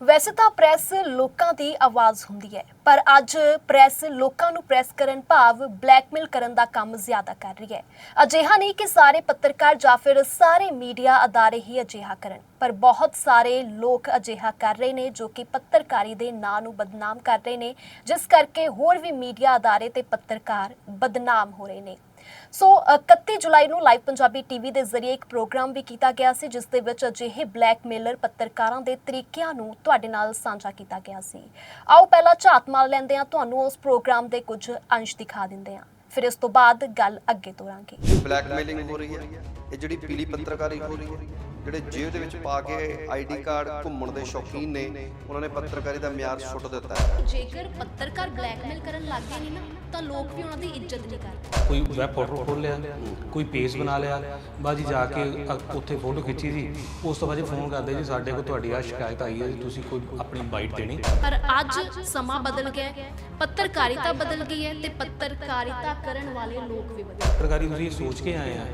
ਵੈਸੇ ਤਾਂ ਪ੍ਰੈਸ ਲੋਕਾਂ ਦੀ ਆਵਾਜ਼ ਹੁੰਦੀ ਹੈ, ਪਰ ਅੱਜ ਪ੍ਰੈਸ ਲੋਕਾਂ ਨੂੰ ਪ੍ਰੈਸ ਕਰਨ ਭਾਵ ਬਲੈਕਮੇਲ ਕਰਨ ਦਾ ਕੰਮ ਜ਼ਿਆਦਾ ਕਰ ਰਹੀ ਹੈ। ਅਜਿਹਾ ਨਹੀਂ ਕਿ ਸਾਰੇ ਪੱਤਰਕਾਰ ਜਾਂ ਫਿਰ ਸਾਰੇ ਮੀਡੀਆ ਅਦਾਰੇ ਹੀ ਅਜਿਹਾ ਕਰਨ, ਪਰ ਬਹੁਤ ਸਾਰੇ ਲੋਕ ਅਜਿਹਾ ਕਰ ਰਹੇ ਨੇ ਜੋ ਕਿ ਪੱਤਰਕਾਰੀ ਦੇ ਨਾਂ ਨੂੰ ਬਦਨਾਮ ਕਰ ਰਹੇ ਨੇ, ਜਿਸ ਕਰਕੇ ਹੋਰ ਵੀ ਮੀਡੀਆ ਅਦਾਰੇ ਤੇ ਪੱਤਰਕਾਰ ਬਦਨਾਮ ਹੋ ਰਹੇ ਨੇ। ਸੋ 31 ਜੁਲਾਈ ਨੂੰ ਲਾਈਵ ਪੰਜਾਬੀ ਟੀਵੀ ਦੇ ਜ਼ਰੀਏ ਇੱਕ ਪ੍ਰੋਗਰਾਮ ਵੀ ਕੀਤਾ ਗਿਆ ਸੀ, ਜਿਸ ਦੇ ਵਿੱਚ ਅਜਿਹੇ ਬਲੈਕਮੇਲਰ ਪੱਤਰਕਾਰਾਂ ਦੇ ਤਰੀਕਿਆਂ ਨੂੰ ਤੁਹਾਡੇ ਨਾਲ ਸਾਂਝਾ ਕੀਤਾ ਗਿਆ ਸੀ। ਆਓ, ਪਹਿਲਾਂ ਝਾਤ ਮਾਰ ਲੈਂਦੇ ਹਾਂ, ਤੁਹਾਨੂੰ ਉਸ ਪ੍ਰੋਗਰਾਮ ਦੇ ਕੁਝ ਅੰਸ਼ ਦਿਖਾ ਦਿੰਦੇ ਹਾਂ। ਫਿਰ ਇਸ ਤੋਂ ਬਾਅਦ ਗੱਲ ਅੱਗੇ ਤੋਰਾਂਗੇ। ਬਲੈਕਮੇਲਿੰਗ ਹੋ ਰਹੀ ਹੈ। ਇਹ ਜਿਹੜੀ ਪੀਲੀ ਪੱਤਰਕਾਰੀ ਹੋ ਰਹੀ ਹੈ। ਜਿਹੜੇ ਜੇਬ ਦੇ ਵਿੱਚ ਪਾ ਕੇ ਆਈਡੀ ਕਾਰਡ ਘੁੰਮਣ ਦੇ ਸ਼ੌਕੀਨ ਨੇ ਉਹਨਾਂ ਨੇ ਪੱਤਰਕਾਰੀ ਦਾ ਮਿਆਰ ਸੁੱਟ ਦਿੱਤਾ ਹੈ। ਜੇਕਰ ਪੱਤਰਕਾਰ ਬਲੈਕਮੇਲ ਕਰਨ ਲੱਗ ਗਏ ਨੇ ਨਾ ਤਾਂ ਲੋਕ ਵੀ ਉਹਨਾਂ ਦੀ ਇੱਜ਼ਤ ਨਹੀਂ ਕਰਦੇ। ਕੋਈ ਵੈਬ ਪੋਰਟਲ ਖੋਲ ਲਿਆ ਕੋਈ ਪੇਜ ਬਣਾ ਲਿਆ ਬਾਜੀ ਜਾ ਕੇ ਉੱਥੇ ਫੋਟੋ ਖਿੱਚੀ ਸੀ ਉਸ ਤੋਂ ਬਾਅਦ ਫੋਨ ਕਰਦੇ ਜੀ ਸਾਡੇ ਕੋਲ ਤੁਹਾਡੀ ਆ ਸ਼ਿਕਾਇਤ ਆਈ ਹੈ ਜੀ ਤੁਸੀਂ ਕੋਈ ਆਪਣੀ ਬਾਈਟ ਦੇਣੀ। ਪਰ ਅੱਜ ਸਮਾਂ ਬਦਲ ਗਿਆ ਪੱਤਰਕਾਰਿਤਾ ਬਦਲ ਗਈ ਹੈ ਤੇ ਪੱਤਰਕਾਰਿਤਾ ਕਰਨ ਵਾਲੇ ਲੋਕ ਵੀ ਬਦਲ ਪੱਤਰਕਾਰੀ ਤੁਸੀਂ ਸੋਚ ਕੇ ਆਏ ਆ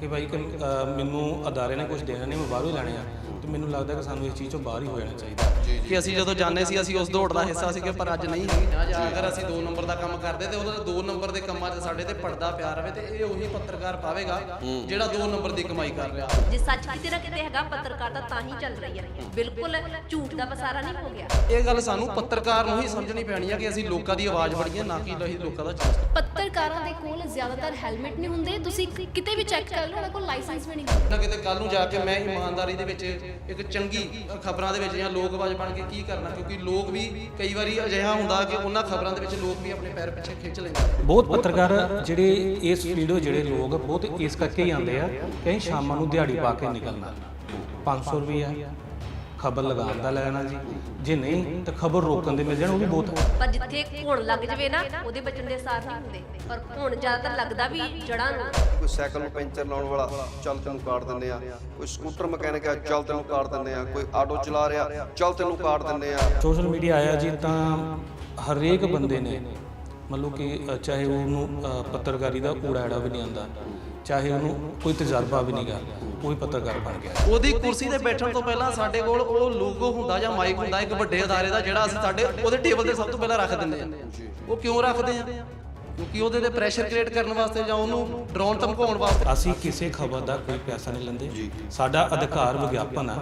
ਕਿ ਭਾਈ ਕੋਈ ਅ, ਮੈਨੂੰ ਅਦਾਰੇ ਨੇ ਕੁਝ ਦੇਣਾ ਨਹੀਂ ਮੈਂ ਬਾਹਰੋਂ ਹੀ ਲੈਣੇ ਆ। ਤੇ ਮੈਨੂੰ ਲੱਗਦਾ ਕਿ ਸਾਨੂੰ ਇਸ ਚੀਜ਼ ਤੋਂ ਬਾਹਰ ਹੀ ਹੋ ਜਾਣਾ ਚਾਹੀਦਾ। ਕਿ ਅਸੀਂ ਜਦੋਂ ਜਾਂਦੇ ਸੀ ਅਸੀਂ ਉਸ ਦੌੜ ਦਾ ਹਿੱਸਾ ਸੀਗੇ ਪਰ ਅੱਜ ਨਹੀਂ। ਅਗਰ ਅਸੀਂ 2 ਨੰਬਰ ਦਾ ਕੰਮ ਕਰਦੇ ਤੇ ਉਹਦਾ 2 ਨੰਬਰ ਦੇ ਕੰਮਾਂ 'ਚ ਸਾਡੇ ਤੇ ਪਰਦਾ ਪਿਆ ਰਵੇ ਤੇ ਇਹ ਉਹੀ ਪੱਤਰਕਾਰ ਪਾਵੇਗਾ ਜਿਹੜਾ 2 ਨੰਬਰ ਦੀ ਕਮਾਈ ਕਰ ਰਿਹਾ। ਜੇ ਸੱਚ ਕਿਤੇ ਨਾ ਕਿਤੇ ਹੈਗਾ ਪੱਤਰਕਾਰਤਾ ਤਾਂ ਹੀ ਚੱਲ ਰਹੀ ਹੈ। ਬਿਲਕੁਲ ਝੂਠ ਦਾ ਪਸਾਰਾ ਨਹੀਂ ਹੋ ਗਿਆ। ਇਹ ਗੱਲ ਸਾਨੂੰ ਪੱਤਰਕਾਰ ਨੂੰ ਹੀ ਸਮਝਣੀ ਪੈਣੀ ਹੈ ਕਿ ਅਸੀਂ ਲੋਕਾਂ ਦੀ ਆਵਾਜ਼ ਬਣੀਏ ਨਾ ਕਿ ਅਸੀਂ ਲੋਕਾਂ ਦਾ ਚੀਜ਼ ਪੱਤਰਕਾਰਾਂ ਦੇ ਕੋਲ ਜ਼ਿਆਦਾਤਰ ਹੈਲਮਟ ਨਹੀਂ ਹੁੰਦੇ। ਤੁਸੀਂ ਕਿਤੇ ਵੀ ਚੈੱਕ ਕਰ ਲਓ ਉਹਨਾਂ ਕੋਲ ਲਾਇਸੈਂਸ ਵੀ ਨਹੀਂ ਹੁੰਦਾ। ਨਾ ਕਿਤੇ ਕੱਲ ਨੂੰ ਜਾ ਕੇ ਮੈਂ ਇਮਾਨਦਾਰੀ ਦੇ ਵਿੱਚ ਇੱਕ ਚੰਗੀ ਖਬਰਾਂ ਦੇ ਵਿੱਚ ਜਾਂ ਲੋਕ ਆਵਾਜ਼ ਬਣ ਕੇ ਕੀ ਕਰਨਾ, ਕਿਉਂਕਿ ਲੋਕ ਵੀ ਕਈ ਵਾਰੀ ਅਜਿਹਾ ਹੁੰਦਾ ਕਿ ਉਹਨਾਂ ਖਬਰਾਂ ਦੇ ਵਿੱਚ ਲੋਕ ਵੀ ਆਪਣੇ ਪੈਰ ਪਿੱਛੇ ਖਿੱਚ ਲੈਂਦੇ ਬਹੁਤ ਪੱਤਰਕਾਰ ਜਿਹੜੇ ਇਸ ਫੀਲਡ ਜਿਹੜੇ ਲੋਕ ਬਹੁਤ ਇਸ ਕਰਕੇ ਹੀ ਆਉਂਦੇ ਆ ਕਿ ਸ਼ਾਮਾਂ ਨੂੰ ਦਿਹਾੜੀ ਪਾ ਕੇ ਨਿਕਲਣਾ। 500 ਰੁਪਈਆ। ਖਬਰ ਲਗਾਉਣ ਦਾ ਲੈਣਾ ਜੀ। ਜੇ ਨਹੀਂ ਤਾਂ ਖਬਰ ਰੋਕਣ ਦੇ ਮਿਲ ਜਾਣ ਉਹ ਵੀ ਬਹੁਤ ਹੈ। ਪਰ ਜਿੱਥੇ ਘੁਣ ਲੱਗ ਜਵੇ ਨਾ ਉਹਦੇ ਬਚਣ ਦੇ ਸਾਰ ਨਹੀਂ ਹੁੰਦੇ। ਪਰ ਘੁਣ ਜ਼ਿਆਦਾਤਰ ਲੱਗਦਾ ਵੀ ਜੜਾਂ ਨੂੰ। ਕੋਈ ਸਾਈਕਲ ਨੂੰ ਪੈਂਚਰ ਲਾਉਣ ਵਾਲਾ ਚੱਲ ਤੈਨੂੰ ਕਾਟ ਦਿੰਦੇ ਆ। ਕੋਈ ਸਕੂਟਰ ਮਕੈਨਿਕ ਆ ਚੱਲ ਤੈਨੂੰ ਕਾਟ ਦਿੰਦੇ ਆ। ਕੋਈ ਆਟੋ ਚਲਾ ਰਿਹਾ ਚੱਲ ਤੈਨੂੰ ਕਾਟ ਦਿੰਦੇ ਆ। ਸੋਸ਼ਲ ਮੀਡੀਆ ਆਇਆ ਜੀ ਤਾਂ ਹਰੇਕ ਬੰਦੇ ਨੇ ਮਤਲਬ ਕਿ ਚਾਹੇ ਉਹਨੂੰ ਪੱਤਰਕਾਰੀ ਦਾ ਊੜਾ ਐੜਾ ਵੀ ਨਹੀਂ ਆਉਂਦਾ। ਚਾਹੇ ਉਹਨੂੰ ਕੋਈ ਤਜਰਬਾ ਵੀ ਨਹੀਂਗਾ ਉਹ ਪੱਤਰਕਾਰ ਬਣ ਗਿਆ। ਉਹਦੀ ਕੁਰਸੀ ਤੇ ਬੈਠਣ ਤੋਂ ਪਹਿਲਾਂ ਸਾਡੇ ਕੋਲ ਉਹ ਲੋਗੋ ਹੁੰਦਾ ਜਾਂ ਮਾਈਕ ਹੁੰਦਾ, ਇੱਕ ਵੱਡੇ ਅਦਾਰੇ ਦਾ ਜਿਹੜਾ ਅਸੀਂ ਸਾਡੇ ਉਹਦੇ ਟੇਬਲ ਤੇ ਸਭ ਤੋਂ ਪਹਿਲਾਂ ਰੱਖ ਦਿੰਦੇ ਆ। ਉਹ ਕਿਉਂ ਰੱਖਦੇ ਆ? ਕਿਉਂਕਿ ਉਹਦੇ ਤੇ ਪ੍ਰੈਸ਼ਰ ਕ੍ਰੀਏਟ ਕਰਨ ਵਾਸਤੇ ਜਾਂ ਉਹਨੂੰ ਡਰਾਉਣ ਧਮਕਾਉਣ ਵਾਸਤੇ। ਅਸੀਂ ਕਿਸੇ ਖਬਰ ਦਾ ਕੋਈ ਪੈਸਾ ਨਹੀਂ ਲੈਂਦੇ। ਸਾਡਾ ਅਧਿਕਾਰ ਵਿਗਿਆਪਨ ਆ।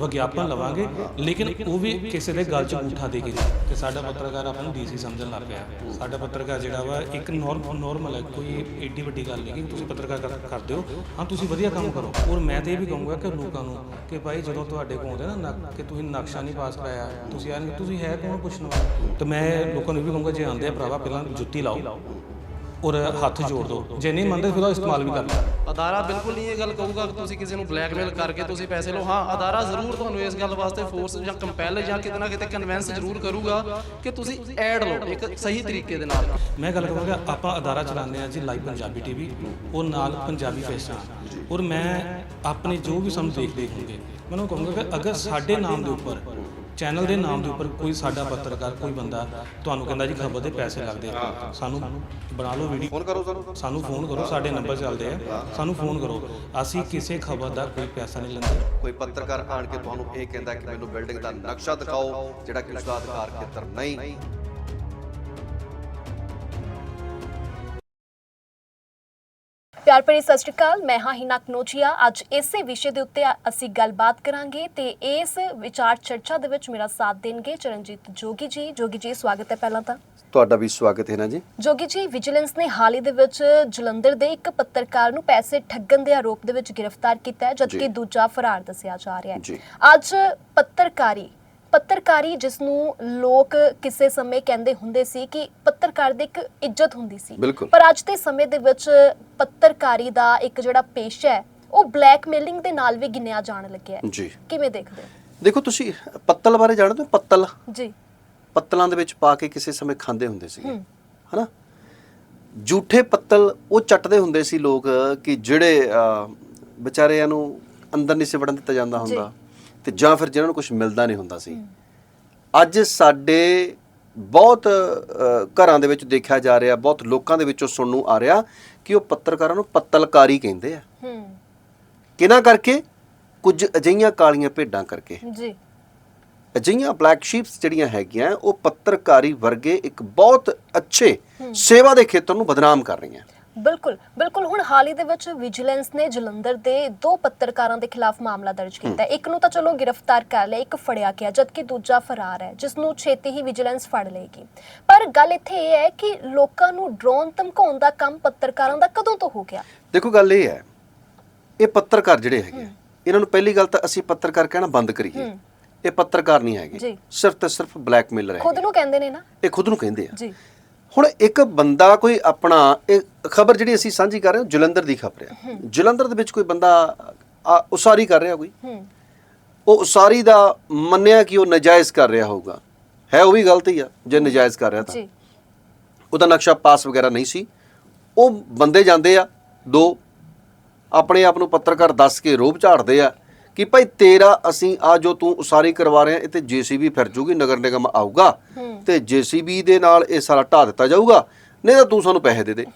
ਵਿਗਿਆਪਨ ਲਵਾਂਗੇ ਲੇਕਿਨ ਉਹ ਵੀ ਕਿਸੇ ਦੇ ਗਲ 'ਚ ਅੰਗੂਠਾ ਦੇ ਕੇ ਨਹੀਂ। ਤੇ ਸਾਡਾ ਪੱਤਰਕਾਰ ਆਪਾਂ ਨੂੰ ਡੀਸੀ ਸਮਝਣ ਲੱਗ ਪਿਆ। ਸਾਡਾ ਪੱਤਰਕਾਰ ਜਿਹੜਾ ਵਾ ਇੱਕ ਨਾਰਮਲ ਹੈ ਕੋਈ ਏਡੀ ਵੱਡੀ ਗੱਲ ਨਹੀਂ ਕਿ ਤੁਸੀਂ ਪੱਤਰਕਾਰ ਕਰ- ਕਰਦੇ ਹੋ ਹਾਂ ਤੁਸੀਂ ਵਧੀਆ ਕੰਮ ਕਰੋ। ਔਰ ਮੈਂ ਤੇ ਇਹ ਵੀ ਕਹੂੰਗਾ ਕਿ ਲੋਕਾਂ ਨੂੰ ਕਿ ਭਾਈ ਜਦੋਂ ਤੁਹਾਡੇ ਕੋਲ ਆਉਂਦੇ ਨਾ ਕਿ ਤੁਸੀਂ ਨਕਸ਼ਾ ਨਹੀਂ ਪਾਸ ਕਰਾਇਆ ਤੁਸੀਂ ਆਣ ਤੁਸੀਂ ਹੈ ਕੌਣ ਪੁੱਛਣ ਵਾਲਾ? ਤੇ ਮੈਂ ਲੋਕਾਂ ਨੂੰ ਇਹ ਵੀ ਕਹੂੰਗਾ ਜੇ ਆਉਂਦੇ ਆ ਭਰਾਵਾ ਪਹਿਲਾਂ ਜੁੱਤੀ ਲਾਓ। ਔਰ ਹੱਥ ਜੋੜ ਦਿਓ ਜੇ ਨਹੀਂ ਮੰਨਦੇ ਫਿਰ ਉਹਦਾ ਇਸਤੇਮਾਲ ਵੀ ਕਰ ਲਓ ਅਦਾਰਾ ਬਿਲਕੁਲ ਨਹੀਂ ਇਹ ਗੱਲ ਕਹੂਗਾ ਕਿ ਤੁਸੀਂ ਕਿਸੇ ਨੂੰ ਬਲੈਕਮੇਲ ਕਰਕੇ ਤੁਸੀਂ ਪੈਸੇ ਲਓ। ਹਾਂ ਅਦਾਰਾ ਜ਼ਰੂਰ ਤੁਹਾਨੂੰ ਇਸ ਗੱਲ ਵਾਸਤੇ ਫੋਰਸ ਜਾਂ ਕੰਪੈਲ ਜਾਂ ਕਿਤੇ ਨਾ ਕਿਤੇ ਕਨਵਿੰਸ ਜ਼ਰੂਰ ਕਰੂਗਾ ਕਿ ਤੁਸੀਂ ਐਡ ਲਓ ਇੱਕ ਸਹੀ ਤਰੀਕੇ ਦੇ ਨਾਲ। ਮੈਂ ਗੱਲ ਕਰਾਂਗਾ ਆਪਾਂ ਅਦਾਰਾ ਚਲਾਉਂਦੇ ਆ ਜੀ ਲਾਈਵ ਪੰਜਾਬੀ ਟੀਵੀ ਉਹ ਨਾਲ ਪੰਜਾਬੀ ਫੈਸ਼ਨ ਔਰ ਮੈਂ ਆਪਣੇ ਜੋ ਵੀ ਸਾਨੂੰ ਦੇਖਦੇ ਹੋਣਗੇ ਮੈਂ ਉਹਨੂੰ ਕਹੂੰਗਾ ਕਿ ਅਗਰ ਸਾਡੇ ਨਾਮ ਦੇ ਉੱਪਰ ਚੈਨਲ ਦੇ ਨਾਮ ਦੇ ਉੱਪਰ ਕੋਈ ਸਾਡਾ ਪੱਤਰਕਾਰ ਕੋਈ ਬੰਦਾ ਤੁਹਾਨੂੰ ਕਹਿੰਦਾ ਜੀ ਖਬਰ ਦੇ ਪੈਸੇ ਲੱਗਦੇ ਆ। ਸਾਨੂੰ ਬਣਾ ਲਓ ਵੀਡੀਓ ਫੋਨ ਕਰੋ ਸਾਨੂੰ। ਸਾਨੂੰ ਫੋਨ ਕਰੋ ਸਾਡੇ ਨੰਬਰ ਚੱਲਦੇ ਆ। ਸਾਨੂੰ ਫੋਨ ਕਰੋ। ਅਸੀਂ ਕਿਸੇ ਖਬਰ ਦਾ ਕੋਈ ਪੈਸਾ ਨਹੀਂ ਲੈਂਦੇ। ਕੋਈ ਪੱਤਰਕਾਰ ਆਣ ਕੇ ਤੁਹਾਨੂੰ ਇਹ ਕਹਿੰਦਾ ਕਿ ਮੈਨੂੰ ਬਿਲਡਿੰਗ ਦਾ ਨਕਸ਼ਾ ਦਿਖਾਓ ਜਿਹੜਾ ਕਿ ਉਸ ਦਾ ਅਧਿਕਾਰ ਖੇਤਰ ਨਹੀਂ। ਪਿਆਰ ਭਰੀ ਸਤਿ ਸ਼੍ਰੀ ਅਕਾਲ ਮੈਂ ਹਾਂ ਹਿਨਾ ਕਨੋਜੀਆ। ਅੱਜ ਇਸੇ ਵਿਸ਼ੇ ਦੇ ਉੱਤੇ ਅਸੀਂ ਗੱਲਬਾਤ ਕਰਾਂਗੇ ਤੇ ਇਸ ਵਿਚਾਰ ਚਰਚਾ ਦੇ ਵਿੱਚ ਮੇਰਾ ਸਾਥ ਦੇਣਗੇ ਚਰਨਜੀਤ ਜੋਗੀ ਜੀ। ਜੋਗੀ ਜੀ ਸਵਾਗਤ ਹੈ ਪਹਿਲਾਂ ਤਾਂ। ਤੁਹਾਡਾ ਵੀ ਸਵਾਗਤ ਹੈ ਨਾ ਜੀ। ਜੋਗੀ ਜੀ ਵਿਜੀਲੈਂਸ ਨੇ ਹਾਲ ਹੀ ਦੇ ਵਿੱਚ ਜਲੰਧਰ ਦੇ ਇੱਕ ਪੱਤਰਕਾਰ ਨੂੰ ਪੈਸੇ ਠੱਗਣ ਦੇ ਆਰੋਪ ਦੇ ਵਿੱਚ ਗ੍ਰਿਫਤਾਰ ਕੀਤਾ ਹੈ ਜਦਕਿ। ਦੂਜਾ ਫਰਾਰ ਦੱਸਿਆ ਜਾ ਰਿਹਾ। ਹੈ। ਅੱਜ ਪੱਤਰਕਾਰੀ ਪੱਤਰਕਾਰੀ ਜਿਸ ਨੂੰ ਲੋਕ ਕਿਸੇ ਸਮੇਂ ਕਹਿੰਦੇ ਹੁੰਦੇ ਸੀ ਕਿ ਪੱਤਰਕਾਰ ਦੀ ਇੱਕ ਇੱਜ਼ਤ ਹੁੰਦੀ ਸੀ। ਬਿਲਕੁਲ। ਪਰ ਅੱਜ ਦੇ ਸਮੇਂ ਦੇ ਵਿੱਚ ਪੱਤਰਕਾਰੀ ਦਾ ਇੱਕ ਜਿਹੜਾ ਪੇਸ਼ਾ ਹੈ ਉਹ ਬਲੈਕਮੇਲਿੰਗ ਦੇ ਨਾਲ ਵੀ ਗਿਣਿਆ ਜਾਣ ਲੱਗਿਆ ਹੈ। ਜੀ। ਕਿਵੇਂ ਦੇਖਦੇ ਹੋ? ਦੇਖੋ ਤੁਸੀਂ ਪੱਤਲ ਬਾਰੇ ਜਾਣਦੇ ਹੋ? ਪੱਤਲ। ਜੀ। ਪੱਤਲਾਂ ਦੇ ਵਿੱਚ ਪਾ ਕੇ ਕਿਸੇ ਸਮੇਂ ਖਾਂਦੇ ਹੁੰਦੇ ਸੀਗੇ। ਹਨਾ? ਝੂਠੇ ਪੱਤਲ ਉਹ ਚੱਟਦੇ ਹੁੰਦੇ ਸੀ ਲੋਕ ਕਿ ਜਿਹੜੇ ਅਹ, ਵਿਚਾਰਿਆਂ ਨੂੰ ਅੰਦਰ ਨਹੀਂ ਸੀ ਵੜਨ ਦਿੱਤਾ ਜਾਂਦਾ ਹੁੰਦਾ। ਤੇ ਜਾਂ ਫਿਰ ਜਿਹਨਾਂ ਨੂੰ ਕੁਝ ਮਿਲਦਾ ਨਹੀਂ ਹੁੰਦਾ ਸੀ। ਅੱਜ ਸਾਡੇ ਬਹੁਤ ਘਰਾਂ ਦੇ ਵਿੱਚ ਦੇਖਿਆ ਜਾ ਰਿਹਾ ਬਹੁਤ ਲੋਕਾਂ ਦੇ ਵਿੱਚੋਂ ਸੁਣਨ ਨੂੰ ਆ ਰਿਹਾ ਕਿ ਉਹ ਪੱਤਰਕਾਰਾਂ ਨੂੰ ਪੱਤਲਕਾਰੀ ਕਹਿੰਦੇ ਆ। ਹੂੰ। ਕਿਹਨਾਂ ਕਰਕੇ? ਕੁਝ ਅਜਈਆਂ ਕਾਲੀਆਂ ਭੇਡਾਂ ਕਰਕੇ। ਜੀ। ਅਜਿਹੀਆਂ ਬਲੈਕ ਸ਼ੀਪਸ ਜਿਹੜੀਆਂ ਹੈਗੀਆਂ ਉਹ ਪੱਤਰਕਾਰੀ ਵਰਗੇ ਇੱਕ ਬਹੁਤ ਅੱਛੇ ਸੇਵਾ ਦੇ ਖੇਤਰ ਨੂੰ ਬਦਨਾਮ ਕਰ ਰਹੀਆਂ। ਬਿਲਕੁਲ ਬਿਲਕੁਲ। ਹੁਣ ਹਾਲ ਹੀ ਦੇ ਵਿੱਚ ਵਿਜੀਲੈਂਸ ਨੇ ਜਲੰਧਰ ਦੇ ਦੋ ਪੱਤਰਕਾਰਾਂ ਦੇ ਖਿਲਾਫ ਮਾਮਲਾ ਦਰਜ ਕੀਤਾ ਹੈ। ਇੱਕ ਨੂੰ ਤਾਂ ਚਲੋ ਗ੍ਰਿਫਤਾਰ ਕਰ ਲਿਆ ਇੱਕ ਫੜਿਆ ਗਿਆ ਜਦਕਿ ਦੂਜਾ ਫਰਾਰ ਹੈ ਜਿਸ ਨੂੰ ਛੇਤੀ ਹੀ ਵਿਜੀਲੈਂਸ ਫੜ ਲਏਗੀ। ਪਰ ਗੱਲ ਇੱਥੇ ਇਹ ਹੈ ਕਿ ਲੋਕਾਂ ਨੂੰ ਡਰੋਨ ਧਮਕਾਉਣ ਦਾ ਕੰਮ ਪੱਤਰਕਾਰਾਂ ਦਾ ਕਦੋਂ ਤੋਂ ਹੋ ਗਿਆ? ਦੇਖੋ ਗੱਲ ਇਹ ਹੈ ਇਹ ਪੱਤਰਕਾਰ ਜਿਹੜੇ ਹੈਗੇ ਆ, ਇਹਨਾਂ ਨੂੰ ਪਹਿਲੀ ਗੱਲ ਤਾਂ ਅਸੀਂ ਪੱਤਰਕਾਰ ਕਹਿਣਾ ਬੰਦ ਕਰੀਏ। ਇਹ ਪੱਤਰਕਾਰ ਨਹੀਂ ਹੈਗੇ। ਸਿਰਫ ਤੇ ਸਿਰਫ ਬਲੈਕਮੇਲਰ ਖੁਦ ਹੈ ਨੂੰ ਕਹਿੰਦੇ ਨੇ ਨਾ। ਇਹ ਖੁਦ ਨੂੰ ਕਹਿੰਦੇ ਆ। ਜੀ। ਹੁਣ ਇੱਕ ਬੰਦਾ ਕੋਈ ਆਪਣਾ ਇਹ ਖਬਰ ਜਿਹੜੀ ਅਸੀਂ ਸਾਂਝੀ ਕਰ ਰਹੇ ਹਾਂ ਜਲੰਧਰ ਦੀ ਖਬਰ ਹੈ। ਜਲੰਧਰ ਦੇ ਵਿੱਚ ਕੋਈ ਬੰਦਾ ਉਸਾਰੀ ਕਰ ਰਿਹਾ ਕੋਈ? ਹੂੰ। ਉਹ ਉਸਾਰੀ ਦਾ ਮੰਨਿਆ ਕਿ ਉਹ ਨਜਾਇਜ਼ ਕਰ ਰਿਹਾ ਹੋਊਗਾ। ਹੈ ਉਹ ਵੀ ਗਲਤੀ ਆ ਜੇ ਨਜਾਇਜ਼ ਕਰ ਰਿਹਾ ਤਾਂ। ਜੀ। ਉਹਦਾ ਨਕਸ਼ਾ ਪਾਸ ਵਗੈਰਾ ਨਹੀਂ ਸੀ। ਉਹ ਬੰਦੇ ਜਾਂਦੇ ਆ ਦੋ ਆਪਣੇ ਆਪ ਨੂੰ ਪੱਤਰਕਾਰ ਦੱਸ ਕੇ ਰੋਬ ਝਾੜਦੇ ਆ। ਕਿ ਭਾਈ ਤੇਰਾ ਅਸੀਂ ਆ ਜੋ ਤੂੰ ਉਸਾਰੀ ਕਰਵਾ ਰਹੇ ਆ ਇਹ ਤੇ ਜੀਸੀਬੀ ਫਿਰ ਜੂਗੀ ਨਗਰ ਨਿਗਮ ਆਊਗਾ। ਤੇ ਜੀਸੀਬੀ ਦੇ ਨਾਲ ਇਹ ਸਾਰਾ ਢਾ ਦਿੱਤਾ ਜਾਊਗਾ। ਨਹੀਂ ਤਾਂ ਤੂੰ ਸਾਨੂੰ ਪੈਸੇ ਦੇ ਦੇ।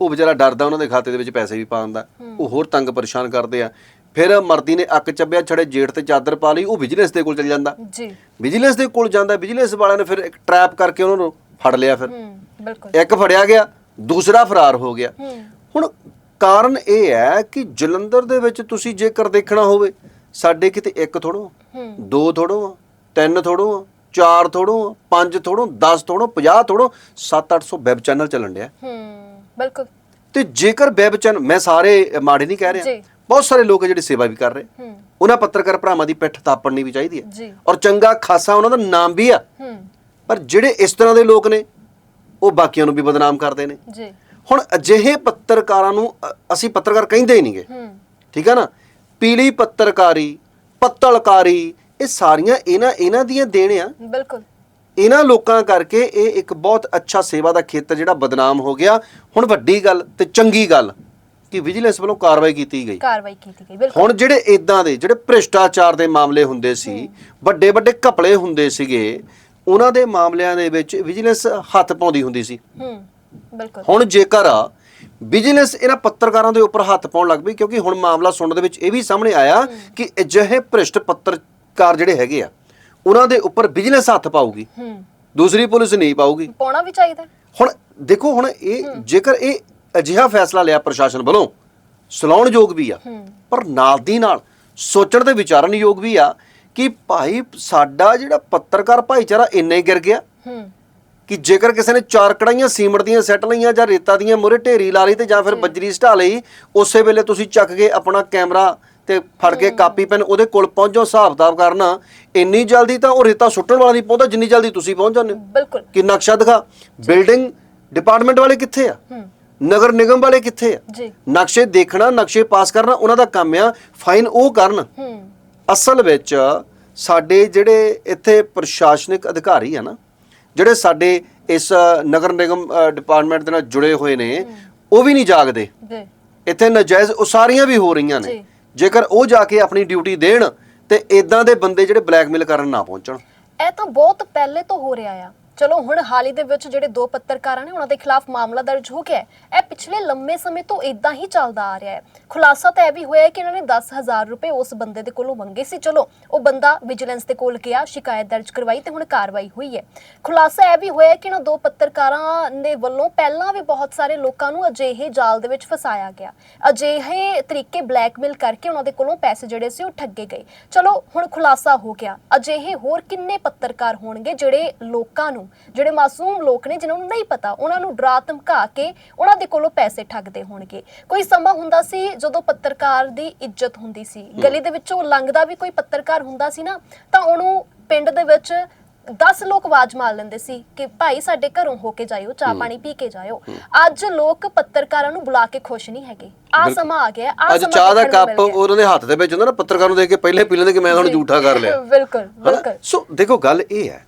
ਉਹ ਵਿਚਾਰਾ ਡਰਦਾ ਉਹਨਾਂ ਦੇ ਖਾਤੇ ਦੇ ਵਿੱਚ ਪੈਸੇ ਵੀ ਪਾਉਂਦਾ ਉਹ ਹੋਰ ਤੰਗ ਪਰੇਸ਼ਾਨ ਕਰਦੇ ਆ। ਫਿਰ ਮਰਦੀ ਨੇ ਅੱਕ ਚੱਬਿਆ ਛੜੇ ਜੇਠ ਤੇ ਚਾਦਰ ਪਾ ਲਈ ਉਹ ਵਿਜੀਲੈਂਸ ਦੇ ਕੋਲ ਚਲ ਜਾਂਦਾ। ਜੀ। ਵਿਜੀਲੈਂਸ ਦੇ ਕੋਲ ਜਾਂਦਾ ਵਿਜੀਲੈਂਸ ਵਾਲਿਆਂ ਨੇ ਫਿਰ ਇੱਕ ਟਰੈਪ ਕਰਕੇ ਉਹਨਾਂ ਨੂੰ ਫੜ ਲਿਆ ਫਿਰ। ਬਿਲਕੁਲ। ਇੱਕ ਫੜਿਆ ਗਿਆ ਦੂਸਰਾ ਫਰਾਰ ਹੋ ਗਿਆ। ਹੁਣ ਕਾਰਨ ਇਹ ਹੈ ਕਿ ਜਲੰਧਰ ਦੇ ਵਿੱਚ ਤੁਸੀਂ ਜੇਕਰ ਦੇਖਣਾ ਹੋਵੇ ਸਾਡੇ ਕਿਤੇ ਇੱਕ ਥੋੜੋ ਦੋ ਥੋੜੋ ਤਿੰਨ ਥੋੜੋ ਚਾਰ ਥੋੜੋ ਪੰਜ ਥੋੜੋ 10 ਥੋੜੋ 50 ਥੋੜੋ 7-800 ਵੈਬ ਚੈਨਲ ਚੱਲਣ ਡਿਆ। ਹੂੰ ਬਿਲਕੁਲ। ਤੇ ਜੇਕਰ ਵੈਬ ਚੈਨਲ ਮੈਂ ਸਾਰੇ ਮਾੜੇ ਨਹੀਂ ਕਹਿ ਰਿਹਾ। ਬਹੁਤ ਸਾਰੇ ਲੋਕ ਜਿਹੜੇ ਸੇਵਾ ਵੀ ਕਰ ਰਹੇ। ਉਹਨਾਂ ਪੱਤਰਕਾਰ ਭਰਾਵਾਂ ਦੀ ਪਿੱਠ ਥਾਪੜਨੀ ਵੀ ਚਾਹੀਦੀ ਹੈ। ਔਰ ਚੰਗਾ ਖਾਸਾ ਉਹਨਾਂ ਦਾ ਨਾਮ ਵੀ ਆ। ਪਰ ਜਿਹੜੇ ਇਸ ਤਰ੍ਹਾਂ ਦੇ ਲੋਕ ਨੇ ਉਹ ਬਾਕੀਆਂ ਨੂੰ ਵੀ ਬਦਨਾਮ ਕਰਦੇ ਨੇ। ਜੀ। ਹੁਣ ਅਜਿਹੇ ਪੱਤਰਕਾਰਾਂ ਨੂੰ ਅ- ਅਸੀਂ ਪੱਤਰਕਾਰ ਕਹਿੰਦੇ ਹੀ ਨਹੀਂਗੇ। ਠੀਕ ਹੈ ਨਾ? ਪੀਲੀ ਪੱਤਰਕਾਰੀ ਪੱਤਲਕਾਰੀ ਇਹ ਸਾਰੀਆਂ ਇਹਨਾਂ ਇਹਨਾਂ ਦੀਆਂ ਦੇਣ ਆ। ਬਿਲਕੁਲ। ਇਹਨਾਂ ਲੋਕਾਂ ਕਰਕੇ ਇਹ ਇੱਕ ਬਹੁਤ ਅੱਛਾ ਸੇਵਾ ਦਾ ਖੇਤਰ ਜਿਹੜਾ ਬਦਨਾਮ ਹੋ ਗਿਆ। ਹੁਣ ਵੱਡੀ ਗੱਲ ਤੇ ਚੰਗੀ ਗੱਲ ਕਿ ਵਿਜੀਲੈਂਸ ਵੱਲੋਂ ਕਾਰਵਾਈ ਕੀਤੀ ਗਈ। ਕਾਰਵਾਈ ਕੀਤੀ ਗਈ ਬਿਲਕੁਲ। ਹੁਣ ਜਿਹੜੇ ਇਦਾਂ ਦੇ ਜਿਹੜੇ ਭ੍ਰਿਸ਼ਟਾਚਾਰ ਦੇ ਮਾਮਲੇ ਹੁੰਦੇ ਸੀ ਵੱਡੇ ਵੱਡੇ ਘਪਲੇ ਹੁੰਦੇ ਸੀਗੇ ਉਹਨਾਂ ਦੇ ਮਾਮਲਿਆਂ ਦੇ ਵਿੱਚ ਵਿਜੀਲੈਂਸ ਹੱਥ ਪਾਉਂਦੀ ਹੁੰਦੀ ਸੀ। ਹੂੰ। ਬਿਲਕੁਲ। ਹੁਣ ਜੇਕਰ ਵਿਜੀਲੈਂਸ ਇਹਨਾਂ ਪੱਤਰਕਾਰਾਂ ਦੇ ਉੱਪਰ ਹੱਥ ਪਾਉਣ ਲੱਗ ਪਈ ਕਿਉਂਕਿ ਹੁਣ ਮਾਮਲਾ ਸੁਣਨ ਦੇ ਵਿੱਚ ਇਹ ਵੀ ਸਾਹਮਣੇ ਆਇਆ ਕਿ ਅਜਿਹੇ ਭ੍ਰਿਸ਼ਟ ਪੱਤਰਕਾਰ ਜਿਹੜੇ ਹੈਗੇ ਆ ਉਹਨਾਂ ਦੇ ਉੱਪਰ ਵਿਜੀਲੈਂਸ ਹੱਥ ਪਾਊਗੀ। ਹੂੰ। ਦੂਸਰੀ ਪੁਲਿਸ ਨਹੀਂ ਪਾਊਗੀ। ਪਾਉਣਾ ਵੀ ਚਾਹੀਦਾ। ਹੁਣ ਦੇਖੋ ਹੁਣ ਇਹ ਜੇਕਰ ਇਹ ਅਜਿਹਾ ਫੈਸਲਾ ਲਿਆ ਪ੍ਰਸ਼ਾਸਨ ਵੱਲੋਂ ਸਲਾਉਣ ਯੋਗ ਵੀ ਆ ਪਰ ਨਾਲ ਦੀ ਨਾਲ ਸੋਚਣ ਤੇ ਵਿਚਾਰਨ ਯੋਗ ਵੀ ਆ ਕਿ ਭਾਈ ਸਾਡਾ ਜਿਹੜਾ ਪੱਤਰਕਾਰ ਭਾਈਚਾਰਾ ਇੰਨੇ ਗਿਰ ਗਿਆ। ਹੂੰ। ਕਿ ਜੇਕਰ ਕਿਸੇ ਨੇ ਚਾਰ ਕੜਾਈਆਂ ਸੀਮਟ ਦੀਆਂ ਸੈੱਟ ਲਈਆਂ ਜਾਂ ਰੇਤਾ ਦੀਆਂ ਮੂਹਰੇ ਢੇਰੀ ਲਾ ਲਈ ਤੇ ਜਾਂ ਫਿਰ ਬੱਜਰੀ ਸਟਾ ਲਈ ਉਸੇ ਵੇਲੇ ਤੁਸੀਂ ਚੱਕ ਕੇ ਆਪਣਾ ਕੈਮਰਾ ਤੇ ਫੜ ਕੇ ਕਾਪੀ ਪੈਨ ਉਹਦੇ ਕੋਲ ਪਹੁੰਚੋ ਹਿਸਾਬ ਕਿਤਾਬ ਕਰਨਾ। ਇੰਨੀ ਜਲਦੀ ਤਾਂ ਉਹ ਰੇਤਾ ਸੁੱਟਣ ਵਾਲਾ ਨਹੀਂ ਪਹੁੰਚਦਾ ਜਿੰਨੀ ਜਲਦੀ ਤੁਸੀਂ ਪਹੁੰਚ ਜਾਂਦੇ ਹੋ। ਬਿਲਕੁਲ। ਕਿ ਨਕਸ਼ਾ ਦਿਖਾ? ਬਿਲਡਿੰਗ ਡਿਪਾਰਟਮੈਂਟ ਵਾਲੇ ਕਿੱਥੇ ਆ? ਨਗਰ ਨਿਗਮ ਵਾਲੇ ਕਿੱਥੇ ਆ? ਜੀ। ਨਕਸ਼ੇ ਦੇਖਣਾ ਨਕਸ਼ੇ ਪਾਸ ਕਰਨਾ ਉਹਨਾਂ ਦਾ ਕੰਮ ਆ ਫਾਈਨ ਉਹ ਕਰਨ। ਅਸਲ ਵਿੱਚ ਸਾਡੇ ਜਿਹੜੇ ਇੱਥੇ ਪ੍ਰਸ਼ਾਸਨਿਕ ਅਧਿਕਾਰੀ ਆ ਨਾ ਜਿਹੜੇ ਸਾਡੇ ਇਸ ਨਗਰ ਨਿਗਮ ਡਿਪਾਰਟਮੈਂਟ ਦੇ ਨਾਲ ਜੁੜੇ ਹੋਏ ਨੇ ਉਹ ਵੀ ਨਹੀਂ ਜਾਗਦੇ। ਜੀ। ਇੱਥੇ ਨਜਾਇਜ਼ ਉਸਾਰੀਆਂ ਵੀ ਹੋ ਰਹੀਆਂ ਨੇ। ਜੇਕਰ ਉਹ ਜਾ ਕੇ ਆਪਣੀ ਡਿਊਟੀ ਦੇਣ ਤੇ ਇਦਾਂ ਦੇ ਬੰਦੇ ਜਿਹੜੇ ਬਲੈਕਮੇਲ ਕਰਨ ਨਾ ਪਹੁੰਚਣ। ਇਹ ਤਾਂ ਬਹੁਤ ਪਹਿਲੇ ਤੋਂ ਹੋ ਰਿਹਾ ਆ। ਚਲੋ ਹੁਣ ਹਾਲ ਹੀ ਦੇ ਵਿੱਚ ਜਿਹੜੇ ਦੋ ਪੱਤਰਕਾਰਾਂ ਨੇ ਉਹਨਾਂ ਦੇ ਖਿਲਾਫ ਮਾਮਲਾ ਦਰਜ ਹੋ ਗਿਆ ਹੈ। ਇਹ ਪਿਛਲੇ ਲੰਮੇ ਸਮੇਂ ਤੋਂ ਇਦਾਂ ਹੀ ਚੱਲਦਾ ਆ ਰਿਹਾ ਹੈ। ਖੁਲਾਸਾ ਤਾਂ ਇਹ ਵੀ ਹੋਇਆ ਹੈ ਕਿ ਇਹਨਾਂ ਨੇ 10000 ਰੁਪਏ ਉਸ ਬੰਦੇ ਦੇ ਕੋਲੋਂ ਮੰਗੇ ਸੀ। ਚਲੋ, ਉਹ ਬੰਦਾ ਵਿਜੀਲੈਂਸ ਦੇ ਕੋਲ ਗਿਆ, ਸ਼ਿਕਾਇਤ ਦਰਜ ਕਰਵਾਈ ਤੇ ਹੁਣ ਕਾਰਵਾਈ ਹੋਈ ਹੈ। ਖੁਲਾਸਾ ਇਹ ਵੀ ਹੋਇਆ ਹੈ ਕਿ ਇਹਨਾਂ ਦੋ ਪੱਤਰਕਾਰਾਂ ਦੇ ਵੱਲੋਂ ਪਹਿਲਾਂ ਵੀ ਬਹੁਤ ਸਾਰੇ ਲੋਕਾਂ ਨੂੰ ਅਜਿਹੇ ਜਾਲ ਦੇ ਵਿੱਚ ਫਸਾਇਆ ਗਿਆ। ਅਜਿਹੇ ਤਰੀਕੇ ਬਲੈਕਮੇਲ ਕਰਕੇ ਉਹਨਾਂ ਦੇ ਕੋਲੋਂ ਪੈਸੇ ਜਿਹੜੇ ਸੀ ਉਹ ਠੱਗੇ ਗਏ। ਚਲੋ, ਹੁਣ ਖੁਲਾਸਾ ਹੋ ਗਿਆ। ਅਜਿਹੇ ਹੋਰ ਕਿੰਨੇ ਪੱਤਰਕਾਰ ਹੋਣਗੇ ਜਿਹੜੇ ਲੋਕਾਂ ਨੂੰ ਜਿਹੜੇ ਮਾਸੂਮ ਲੋਕ ਨੇ ਜਿਨ੍ਹਾਂ ਨੂੰ ਨਹੀਂ ਪਤਾ ਉਹਨਾਂ ਨੂੰ ਡਰਾ ਧਮਕਾ ਕੇ ਉਹਨਾਂ ਦੇ ਕੋਲੋਂ ਪੈਸੇ ਠੱਗਦੇ ਹੋਣਗੇ। ਕੋਈ ਸਮਾਂ ਹੁੰਦਾ ਸੀ ਜਦੋਂ ਪੱਤਰਕਾਰ ਦੀ ਇੱਜ਼ਤ ਹੁੰਦੀ ਸੀ। ਗਲੀ ਦੇ ਵਿੱਚੋਂ ਲੰਘਦਾ ਵੀ ਕੋਈ ਪੱਤਰਕਾਰ ਹੁੰਦਾ ਸੀ ਨਾ ਤਾਂ ਉਹਨੂੰ ਪਿੰਡ ਦੇ ਵਿੱਚ 10 ਲੋਕ ਆਵਾਜ਼ ਮਾਰ ਲੈਂਦੇ ਸੀ ਕਿ ਭਾਈ ਸਾਡੇ ਘਰੋਂ ਹੋ ਕੇ ਜਾਇਓ ਚਾਹ ਪਾਣੀ ਪੀ ਕੇ ਜਾਇਓ। ਅੱਜ ਲੋਕ ਪੱਤਰਕਾਰਾਂ ਨੂੰ ਬੁਲਾ ਕੇ ਖੁਸ਼ ਨਹੀਂ ਹੈਗੇ। ਆ ਸਮਾਂ ਆ ਗਿਆ ਆ ਅੱਜ ਚਾਹ ਦਾ ਕੱਪ ਉਹਨਾਂ ਦੇ ਹੱਥ ਦੇ ਵਿੱਚ ਹੁੰਦਾ ਨਾ ਪੱਤਰਕਾਰ ਨੂੰ ਦੇਖ ਕੇ ਪਹਿਲੇ ਪੀ ਲੈਂਦੇ ਕਿ ਮੈਂ ਤੁਹਾਨੂੰ ਝੂਠਾ ਕਰ ਲਿਆ। ਬਿਲਕੁਲ? ਬਿਲਕੁਲ। ਸੋ ਦੇਖੋ ਗੱਲ ਇਹ ਹੈ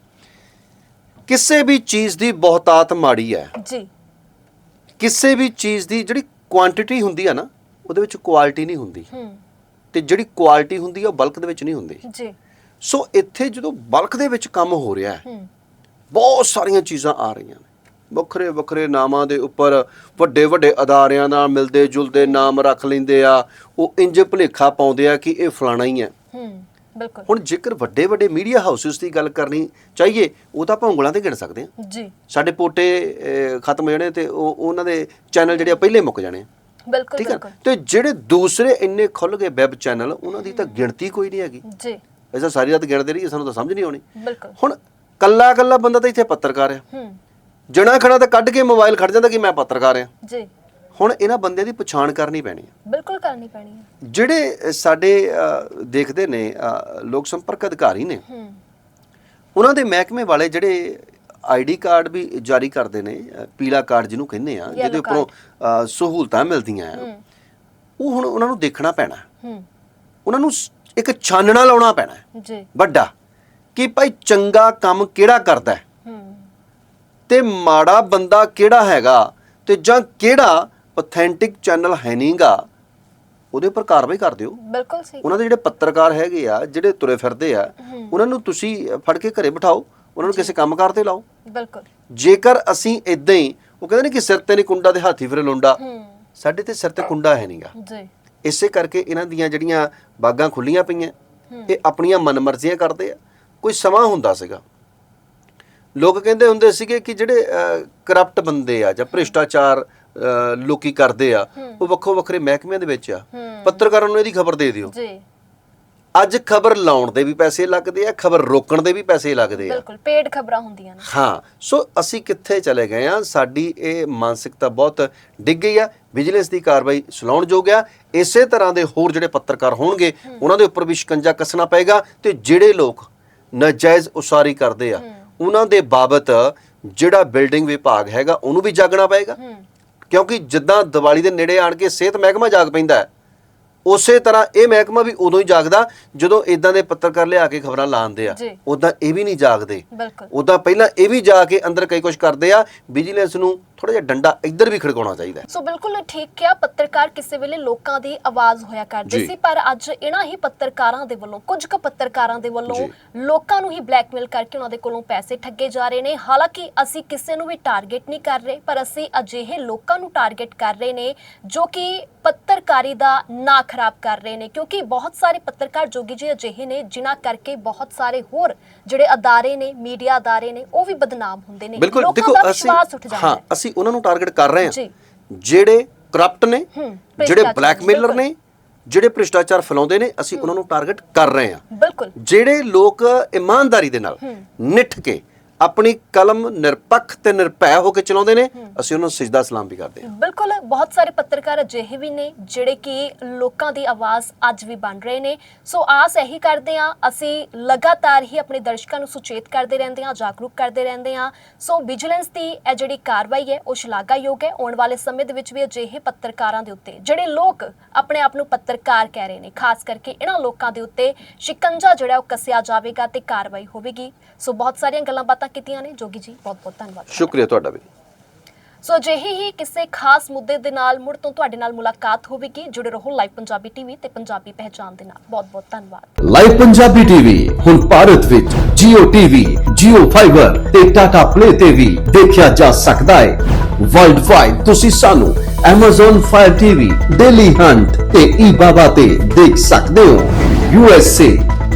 ਕਿਸੇ ਵੀ ਚੀਜ਼ ਦੀ ਬਹੁਤਾਤ ਮਾੜੀ ਹੈ। ਜੀ। ਕਿਸੇ ਵੀ ਚੀਜ਼ ਦੀ ਜਿਹੜੀ ਕੁਆਂਟੀਟੀ ਹੁੰਦੀ ਆ ਨਾ ਉਹਦੇ ਵਿੱਚ ਕੁਆਲਿਟੀ ਨਹੀਂ ਹੁੰਦੀ। ਹੂੰ। ਤੇ ਜਿਹੜੀ ਕੁਆਲਿਟੀ ਹੁੰਦੀ ਆ ਉਹ ਬਲਕ ਦੇ ਵਿੱਚ ਨਹੀਂ ਹੁੰਦੀ। ਜੀ। ਸੋ ਇੱਥੇ ਜਦੋਂ ਬਲਕ ਦੇ ਵਿੱਚ ਕੰਮ ਹੋ ਰਿਹਾ ਹੈ। ਬਹੁਤ ਸਾਰੀਆਂ ਚੀਜ਼ਾਂ ਆ ਰਹੀਆਂ ਨੇ। ਵੱਖਰੇ ਵੱਖਰੇ ਨਾਮਾਂ ਦੇ ਉੱਪਰ ਵੱਡੇ ਵੱਡੇ ਅਦਾਰਿਆਂ ਨਾਲ ਮਿਲਦੇ ਜੁਲਦੇ ਨਾਮ ਰੱਖ ਲੈਂਦੇ ਆ। ਉਹ ਇੰਜ ਭੁਲੇਖਾ ਪਾਉਂਦੇ ਆ ਕਿ ਇਹ ਫਲਾਣਾ ਹੀ ਹੈ। ਹੂੰ। ਬਿਲਕੁਲ। ਹੁਣ ਜੇਕਰ ਵੱਡੇ ਵੱਡੇ ਮੀਡੀਆ ਹਾਊਸਸ ਦੀ ਗੱਲ ਕਰਨੀ ਚਾਹੀਏ ਉਹ ਤਾਂ ਆਪਾਂ ਉਂਗਲਾਂ ਤੇ ਗਿਣ ਸਕਦੇ ਹਾਂ। ਜੀ। ਸਾਡੇ ਪੋਟੇ ਖਤਮ ਹੋ ਜਾਣੇ ਤੇ ਉਹ ਉਹਨਾਂ ਦੇ ਚੈਨਲ ਜਿਹੜੇ ਪਹਿਲੇ ਮੁੱਕ ਜਾਣੇ। ਬਿਲਕੁਲ ਠੀਕ ਹੈ ਤੇ ਜਿਹੜੇ ਦੂਸਰੇ ਇੰਨੇ ਖੁੱਲ ਗਏ ਵੈਬ ਚੈਨਲ ਉਹਨਾਂ ਦੀ ਤਾਂ ਗਿਣਤੀ ਕੋਈ ਨਹੀਂ ਹੈਗੀ। ਜੀ। ਐਸਾ ਸਾਰੀ ਰਾਤ ਗਿਣਦੇ ਰਹੀਏ ਸਾਨੂੰ ਤਾਂ ਸਮਝ ਨਹੀਂ ਆਉਣੀ। ਬਿਲਕੁਲ। ਹੁਣ ਕੱਲਾ ਕੱਲਾ ਬੰਦਾ ਤਾਂ ਇੱਥੇ ਪੱਤਰਕਾਰ ਆ ਹੂੰ। ਜਣਾ ਖੜਾ ਤਾਂ ਕੱਢ ਕੇ ਮੋਬਾਈਲ ਖੜ ਜਾਂਦਾ ਕਿ ਮੈਂ ਪੱਤਰਕਾਰ ਆ ਜੀ। ਹੁਣ ਇਹਨਾਂ ਬੰਦਿਆਂ ਦੀ ਪਛਾਣ ਕਰਨੀ ਪੈਣੀ ਹੈ। ਬਿਲਕੁਲ ਕਰਨੀ ਪੈਣੀ ਹੈ। ਜਿਹੜੇ ਸਾਡੇ ਅ, ਦੇਖਦੇ ਨੇ ਅ, ਲੋਕ ਸੰਪਰਕ ਅਧਿਕਾਰੀ ਨੇ ਹੂੰ। ਉਹਨਾਂ ਦੇ ਮਹਿਕਮੇ ਵਾਲੇ ਜਿਹੜੇ ਆਈਡੀ ਕਾਰਡ ਵੀ ਜਾਰੀ ਕਰਦੇ ਨੇ ਅ, ਪੀਲਾ ਕਾਰਡ ਜਿਹਨੂੰ ਕਹਿੰਦੇ ਆ ਜਿਹਦੇ ਉੱਪਰੋਂ ਅ, ਸਹੂਲਤਾਂ ਮਿਲਦੀਆਂ ਆ। ਹੂੰ। ਉਹ ਹੁਣ ਉਹਨਾਂ ਨੂੰ ਦੇਖਣਾ ਪੈਣਾ। ਹੂੰ। ਉਹਨਾਂ ਨੂੰ ਸ- ਇੱਕ ਛਾਨਣਾ ਲਾਉਣਾ ਪੈਣਾ। ਜੀ। ਵੱਡਾ ਕਿ ਭਾਈ ਚੰਗਾ ਕੰਮ ਕਿਹੜਾ ਕਰਦਾ ਹੈ? ਹੂੰ। ਤੇ ਮਾੜਾ ਬੰਦਾ ਕਿਹੜਾ ਹੈਗਾ? ਤੇ ਜਾਂ ਕਿਹੜਾ ਆਥੈਂਟਿਕ ਚੈਨਲ ਹੈ ਨਹੀਂਗਾ ਉਹਦੇ ਉੱਪਰ ਕਾਰਵਾਈ ਕਰ ਦਿਓ। ਬਿਲਕੁਲ ਸਹੀ। ਉਹਨਾਂ ਦੇ ਜਿਹੜੇ ਪੱਤਰਕਾਰ ਹੈਗੇ ਆ ਜਿਹੜੇ ਤੁਰੇ ਫਿਰਦੇ ਆ ਉਹਨਾਂ ਨੂੰ ਤੁਸੀਂ ਫੜ ਕੇ ਘਰੇ ਬਿਠਾਓ ਉਹਨਾਂ ਨੂੰ ਕਿਸੇ ਕੰਮ ਕਾਰ ਤੇ ਲਾਓ। ਬਿਲਕੁਲ। ਜੇਕਰ ਅਸੀਂ ਇਦਾਂ ਹੀ ਉਹ ਕਹਿੰਦੇ ਨੇ ਕਿ ਸਿਰ ਤੇ ਨਹੀਂ ਕੁੰਡਾ ਤੇ ਹਾਥੀ ਫਿਰੇ ਲੁੰਡਾ। ਸਾਡੇ ਤੇ ਸਿਰ ਤੇ ਕੁੰਡਾ ਹੈ ਨਹੀਂਗਾ। ਜੀ। ਇਸੇ ਕਰਕੇ ਇਹਨਾਂ ਦੀਆਂ ਜਿਹੜੀਆਂ ਬਾਗਾਂ ਖੁੱਲੀਆਂ ਪਈਆਂ ਇਹ ਆਪਣੀਆਂ ਮਨਮਰਜ਼ੀਆਂ ਕਰਦੇ ਆ। ਕੋਈ ਸਮਾਂ ਹੁੰਦਾ ਸੀਗਾ। ਲੋਕ ਕਹਿੰਦੇ ਹੁੰਦੇ ਸੀਗੇ ਕਿ ਜਿਹੜੇ ਕਰਪਟ ਬੰਦੇ ਆ ਜਾਂ ਭ੍ਰਿਸ਼ਟਾਚਾਰ ਲੋਕੀ ਕਰਦੇ ਆ ਉਹ ਵੱਖੋ ਵੱਖਰੇ ਮਹਿਕਮਿਆਂ ਦੇ ਵਿੱਚ ਆ। ਪੱਤਰਕਾਰਾਂ ਨੂੰ ਇਹਦੀ ਖਬਰ ਦੇ ਦਿਓ। ਜੀ। ਅੱਜ ਖਬਰ ਲਾਉਣ ਦੇ ਵੀ ਪੈਸੇ ਲੱਗਦੇ ਆ ਖਬਰ ਰੋਕਣ ਦੇ ਵੀ ਪੈਸੇ ਲੱਗਦੇ ਆ। ਬਿਲਕੁਲ ਪੇਡ ਖਬਰਾਂ ਹੁੰਦੀਆਂ ਨੇ। ਹਾਂ ਸੋ ਅਸੀਂ ਕਿੱਥੇ ਚਲੇ ਗਏ ਆ ਸਾਡੀ ਇਹ ਮਾਨਸਿਕਤਾ ਬਹੁਤ ਡਿੱਗ ਗਈ ਆ। ਵਿਜੀਲੈਂਸ ਦੀ ਕਾਰਵਾਈ ਸਲਾਉਣ ਯੋਗ ਆ। ਇਸੇ ਤਰ੍ਹਾਂ ਦੇ ਹੋਰ ਜਿਹੜੇ ਪੱਤਰਕਾਰ ਹੋਣਗੇ ਉਹਨਾਂ ਦੇ ਉੱਪਰ ਵੀ ਸ਼ਿਕੰਜਾ ਕੱਸਣਾ ਪਏਗਾ ਤੇ ਜਿਹੜੇ ਲੋਕ ਨਾਜਾਇਜ਼ ਉਸਾਰੀ ਕਰਦੇ ਆ ਉਹਨਾਂ ਦੇ ਬਾਬਤ ਜਿਹੜਾ ਬਿਲਡਿੰਗ ਵਿਭਾਗ ਹੈਗਾ ਉਹਨੂੰ ਵੀ ਜਾਗਣਾ ਪਏਗਾ। ਕਿਉਂਕਿ ਜਿੱਦਾਂ ਦੀਵਾਲੀ ਦੇ ਨੇੜੇ ਆਣ ਕੇ ਸਿਹਤ ਮਹਿਕਮਾ ਜਾਗ ਪੈਂਦਾ ਹੈ ਉਸੇ ਤਰ੍ਹਾਂ ਇਹ ਮਹਿਕਮਾ ਵੀ ਉਦੋਂ ਹੀ ਜਾਗਦਾ ਜਦੋਂ ਇਦਾਂ ਦੇ ਪੱਤਰਕਾਰ ਲਿਆ ਕੇ ਖਬਰਾਂ ਲਾਉਂਦੇ ਆ। ਉਦਾਂ ਇਹ ਵੀ ਨਹੀਂ ਜਾਗਦੇ। ਉਦਾਂ ਪਹਿਲਾਂ ਇਹ ਵੀ ਜਾ ਕੇ ਅੰਦਰ ਕਈ ਕੁਝ ਕਰਦੇ ਆ ਵਿਜੀਲੈਂਸ ਨੂੰ ਥੋੜਾ ਜਿਹਾ ਡੰਡਾ ਇੱਧਰ ਵੀ ਖੜਕਾਉਣਾ ਚਾਹੀਦਾ ਹੈ। ਸੋ ਬਿਲਕੁਲ ਠੀਕ ਕਿਹਾ ਪੱਤਰਕਾਰ ਕਿਸੇ ਵੇਲੇ ਲੋਕਾਂ ਦੀ ਆਵਾਜ਼ ਹੋਇਆ ਕਰਦੇ ਜੀ। ਸੀ ਪਰ ਅੱਜ ਇਹਨਾਂ ਹੀ ਪੱਤਰਕਾਰਾਂ ਦੇ ਵੱਲੋਂ ਕੁਝ ਕੁ ਪੱਤਰਕਾਰਾਂ ਦੇ ਵੱਲੋਂ ਜੀ। ਲੋਕਾਂ ਨੂੰ ਹੀ ਬਲੈਕਮੇਲ ਕਰਕੇ ਉਹਨਾਂ ਦੇ ਕੋਲੋਂ ਪੈਸੇ ਠੱਗੇ ਜਾ ਰਹੇ ਨੇ ਹਾਲਾਂਕਿ ਅਸੀਂ ਕਿਸੇ ਨੂੰ ਵੀ ਟਾਰਗੇਟ ਨਹੀਂ ਕਰ ਰਹੇ ਪਰ ਅਸੀਂ ਅਜਿਹੇ ਲੋਕਾਂ ਨੂੰ ਟਾਰਗੇਟ ਕਰ ਰਹੇ ਨੇ ਜੋ ਕਿ ਪੱਤਰਕਾਰੀ ਦਾ ਨਾਂ ਖਰਾਬ ਕਰ ਰਹੇ ਨੇ ਕਿਉਂਕਿ ਬਹੁਤ ਸਾਰੇ ਪੱਤਰਕਾਰ ਜੋਗੀ ਜੀ ਅਜਿਹੇ ਨੇ ਜਿਨ੍ਹਾਂ ਕਰਕੇ ਬਹੁਤ ਸਾਰੇ ਹੋਰ ਜਿਹੜੇ ਅਦਾਰੇ ਨੇ ਮੀਡੀਆ ਅਦਾਰੇ ਨੇ ਉਹ ਵੀ ਬਦਨਾਮ ਹੁੰਦੇ ਨੇ ਬਿਲਕੁਲ ਲੋਕਾਂ ਦੇਖੋ ਦਾ ਅਸੀਂ ਵਿਸ਼ਵਾਸ ਉੱਠ ਜਾਂਦਾ ਹਾਂ ਹੈ ਅਸੀਂ ਉਹਨਾਂ ਨੂੰ ਟਾਰਗੇਟ ਕਰ ਰਹੇ। ਹਾਂ। ਜਿਹੜੇ ਕਰਪਟ ਨੇ ਜਿਹੜੇ ਬਲੈਕਮੇਲਰ। ਨੇ ਜਿਹੜੇ ਭ੍ਰਿਸ਼ਟਾਚਾਰ ਫੈਲਾਉਂਦੇ ਨੇ ਅਸੀਂ ਉਹਨਾਂ ਨੂੰ ਟਾਰਗੇਟ ਕਰ ਰਹੇ ਹਾਂ। ਜਿਹੜੇ ਲੋਕ ਇਮਾਨਦਾਰੀ ਦੇ ਨਾਲ ਨਿਠ ਕੇ ਆਪਣੀ ਕਲਮ ਨਿਰਪੱਖ ਤੇ ਨਿਰਭੈ ਹੋ ਕੇ ਚਲਾਉਂਦੇ ਨੇ, ਅਸੀਂ ਉਹਨਾਂ ਨੂੰ ਸਜਦਾ ਸਲਾਮ ਵੀ ਕਰਦੇ ਹਾਂ। ਬਿਲਕੁਲ, ਬਹੁਤ ਸਾਰੇ ਪੱਤਰਕਾਰ ਅਜਿਹੇ ਵੀ ਨੇ, ਜਿਹੜੇ ਕਿ ਲੋਕਾਂ ਦੀ ਆਵਾਜ਼ ਅੱਜ ਵੀ ਬਣ ਰਹੇ ਨੇ। ਸੋ ਆਸ ਇਹੀ ਕਰਦੇ ਆ ਅਸੀਂ ਲਗਾਤਾਰ ਹੀ ਆਪਣੇ ਦਰਸ਼ਕਾਂ ਨੂੰ ਸੁਚੇਤ ਕਰਦੇ ਰਹਿੰਦੇ ਆ ਜਾਗਰੂਕ ਕਰਦੇ ਰਹਿੰਦੇ ਆ ਸੋ ਵਿਜੀਲੈਂਸ ਦੀ ਇਹ ਜਿਹੜੀ ਕਾਰਵਾਈ ਹੈ, ਉਹ ਸ਼ਲਾਘਾਯੋਗ ਹੈ। ਆਉਣ ਵਾਲੇ ਸਮੇਂ ਦੇ ਵਿੱਚ ਵੀ ਅਜਿਹੇ ਪੱਤਰਕਾਰਾਂ ਦੇ ਉੱਤੇ, ਜਿਹੜੇ ਲੋਕ ਆਪਣੇ ਆਪ ਨੂੰ ਪੱਤਰਕਾਰ ਕਹਿ ਰਹੇ ਨੇ, ਖਾਸ ਕਰਕੇ ਇਹਨਾਂ ਲੋਕਾਂ ਦੇ ਉੱਤੇ ਸ਼ਿਕੰਜਾ ਜਿਹੜਾ ਉਹ ਕੱਸਿਆ ਜਾਵੇਗਾ ਤੇ ਕਾਰਵਾਈ ਹੋਵੇਗੀ। ਸੋ ਬਹੁਤ ਸਾਰੀਆਂ ਗੱਲਾਂ ਬਾਤਾਂ ਕੀਤੀਆਂ ਨੇ। ਜੋਗੀ ਜੀ ਬਹੁਤ ਬਹੁਤ ਧੰਨਵਾਦ ਸ਼ੁਕਰੀਆ ਤੁਹਾਡਾ ਵੀ। ਸੋ ਅਜਿਹੀ ਹੀ ਕਿਸੇ ਖਾਸ ਮੁੱਦੇ ਦੇ ਨਾਲ ਮੁੜ ਤੋਂ ਤੁਹਾਡੇ ਨਾਲ ਮੁਲਾਕਾਤ ਹੋਵੇਗੀ। ਜੁੜੇ ਰਹੋ ਲਾਈਵ ਪੰਜਾਬੀ ਟੀਵੀ ਤੇ ਪੰਜਾਬੀ ਪਹਿਚਾਨ ਦੇ ਨਾਲ। ਬਹੁਤ ਬਹੁਤ ਧੰਨਵਾਦ। ਲਾਈਵ ਪੰਜਾਬੀ ਟੀਵੀ ਹੁਣ ਭਾਰਤ ਵਿੱਚ Jio TV, Jio Fiber ਤੇ Tata Play ਤੇ ਵੀ ਦੇਖਿਆ ਜਾ ਸਕਦਾ ਹੈ। ਵਰਲਡ ਵਾਈਡ ਤੁਸੀਂ ਸਾਨੂੰ Amazon Fire TV, Daily Hunt ਤੇ eBaba ਤੇ ਦੇਖ ਸਕਦੇ ਹੋ। USA,